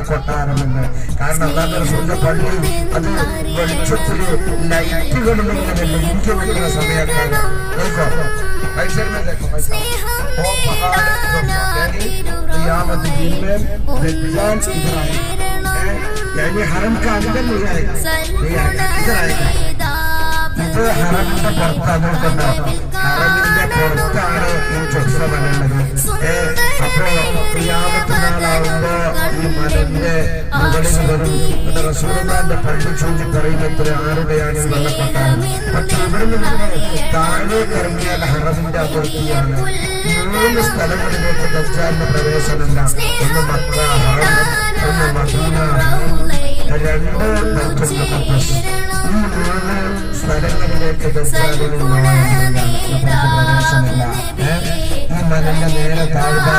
കൊട്ടാരമെന്ന് കാരണം എന്താണെന്ന് സ്വന്തം പള്ളി അത് വെളിച്ചത്തിൽ ലൈറ്റുകളും ഇങ്ങനെ ലിങ്ക് വെക്കുന്ന സമയത്താണ് നോക്കോ ഹരം का अंदर नहीं आएगा नहीं आएगा इधर आएगा ഇത് ഹറമിന്റെ പുറത്താണ് കൊണ്ടാണ് ഹറമിന്റെ പുറത്താണ് മലന്റെ മുകളിൽ വരും പിന്നെ റസൂലുള്ളാന്റെ പള്ളി ചൂണ്ടി പറയുന്ന എത്ര ആരുടെയാണ് ഈ വെള്ളക്കൊട്ടാരം പക്ഷെ ഇവിടെ നിന്ന് താഴേക്ക് ഇറങ്ങിയാൽ ഹറമിന്റെ അതിർത്തിയാണ്. മൂന്ന് സ്ഥലങ്ങളിലേക്ക് ദജ്ജാലിന്റെ പ്രവേശനമില്ല. ഒന്ന് മക്ക ഹറം ഒന്ന് മദീന രണ്ട് ബൈത്തുൽ ഈ ഈ മലന്റെ നേരെ താഴ്ഭാഗത്ത്